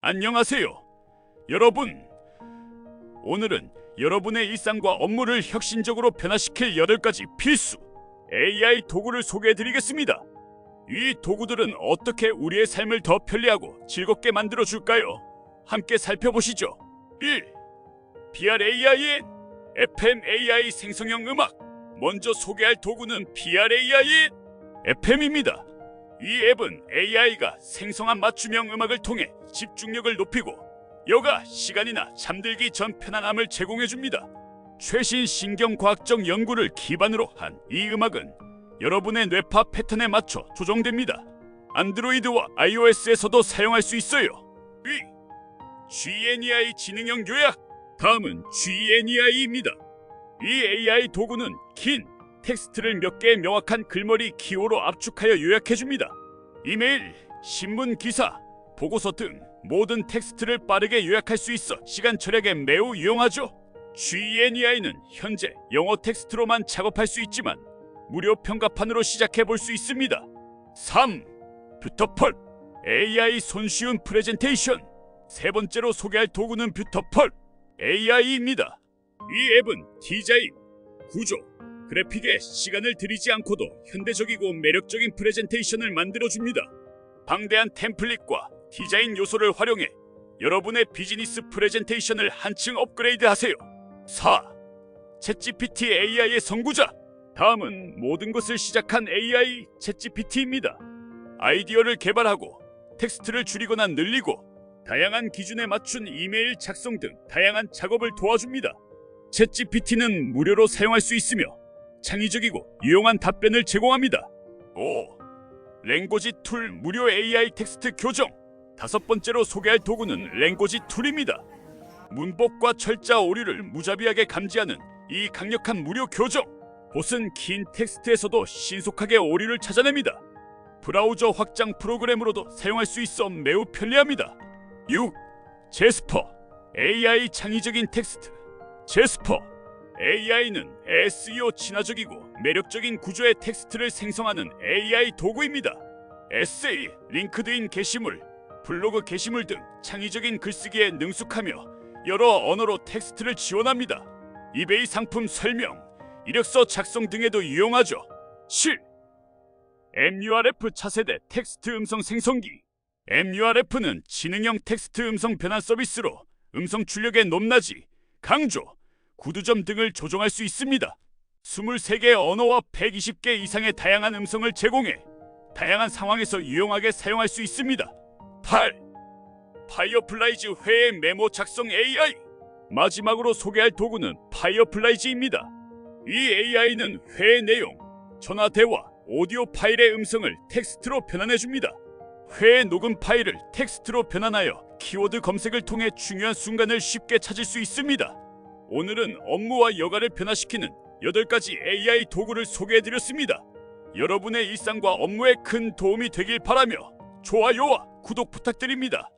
안녕하세요. 여러분. 오늘은 여러분의 일상과 업무를 혁신적으로 변화시킬 8가지 필수 AI 도구를 소개해 드리겠습니다. 이 도구들은 어떻게 우리의 삶을 더 편리하고 즐겁게 만들어 줄까요? 함께 살펴보시죠. 1. BRAIN FMAI 생성형 음악 먼저 소개할 도구는 BRAIN FM입니다. 이 앱은 AI가 생성한 맞춤형 음악을 통해 집중력을 높이고 여가 시간이나 잠들기 전 편안함을 제공해 줍니다. 최신 신경과학적 연구를 기반으로 한 이 음악은 여러분의 뇌파 패턴에 맞춰 조정됩니다. 안드로이드와 iOS에서도 사용할 수 있어요. 위 GNEI 지능형 요약 다음은 GNEI입니다. 이 AI 도구는 긴 텍스트를 몇 개의 명확한 글머리 기호로 압축하여 요약해 줍니다. 이메일, 신문 기사, 보고서 등 모든 텍스트를 빠르게 요약할 수 있어 시간 절약에 매우 유용하죠. GNEI는 현재 영어 텍스트로만 작업할 수 있지만 무료 평가판으로 시작해 볼 수 있습니다. 3. 뷰터펄 AI 손쉬운 프레젠테이션 세 번째로 소개할 도구는 뷰터펄 AI입니다. 이 앱은 디자인, 구조, 그래픽에 시간을 들이지 않고도 현대적이고 매력적인 프레젠테이션을 만들어줍니다. 방대한 템플릿과 디자인 요소를 활용해 여러분의 비즈니스 프레젠테이션을 한층 업그레이드하세요. 4. 챗GPT AI의 선구자. 다음은 모든 것을 시작한 AI 챗GPT입니다. 아이디어를 개발하고 텍스트를 줄이거나 늘리고 다양한 기준에 맞춘 이메일 작성 등 다양한 작업을 도와줍니다. 챗GPT는 무료로 사용할 수 있으며 창의적이고 유용한 답변을 제공합니다. 5. 랭고지 툴 무료 AI 텍스트 교정. 다섯 번째로 소개할 도구는 랭고지 툴입니다. 문법과 철자 오류를 무자비하게 감지하는 이 강력한 무료 교정. 보슨 긴 텍스트에서도 신속하게 오류를 찾아냅니다. 브라우저 확장 프로그램으로도 사용할 수 있어 매우 편리합니다. 6. 제스퍼 AI 창의적인 텍스트. 제스퍼 AI는 SEO 친화적이고 매력적인 구조의 텍스트를 생성하는 AI 도구입니다. 에세이, 링크드인 게시물, 블로그 게시물 등 창의적인 글쓰기에 능숙하며 여러 언어로 텍스트를 지원합니다. 이베이 상품 설명, 이력서 작성 등에도 유용하죠. 7. MURF 차세대 텍스트 음성 생성기 MURF는 지능형 텍스트 음성 변환 서비스로 음성 출력의 높낮이, 강조, 구두점 등을 조정할 수 있습니다. 23개의 언어와 120개 이상의 다양한 음성을 제공해 다양한 상황에서 유용하게 사용할 수 있습니다. 8. 파이어플라이즈 회의 메모 작성 AI 마지막으로 소개할 도구는 파이어플라이즈입니다. 이 AI는 회의 내용, 전화 대화, 오디오 파일의 음성을 텍스트로 변환해 줍니다. 회의 녹음 파일을 텍스트로 변환하여 키워드 검색을 통해 중요한 순간을 쉽게 찾을 수 있습니다. 오늘은 업무와 여가를 변화시키는 8가지 AI 도구를 소개해 드렸습니다. 여러분의 일상과 업무에 큰 도움이 되길 바라며 좋아요와 구독 부탁드립니다.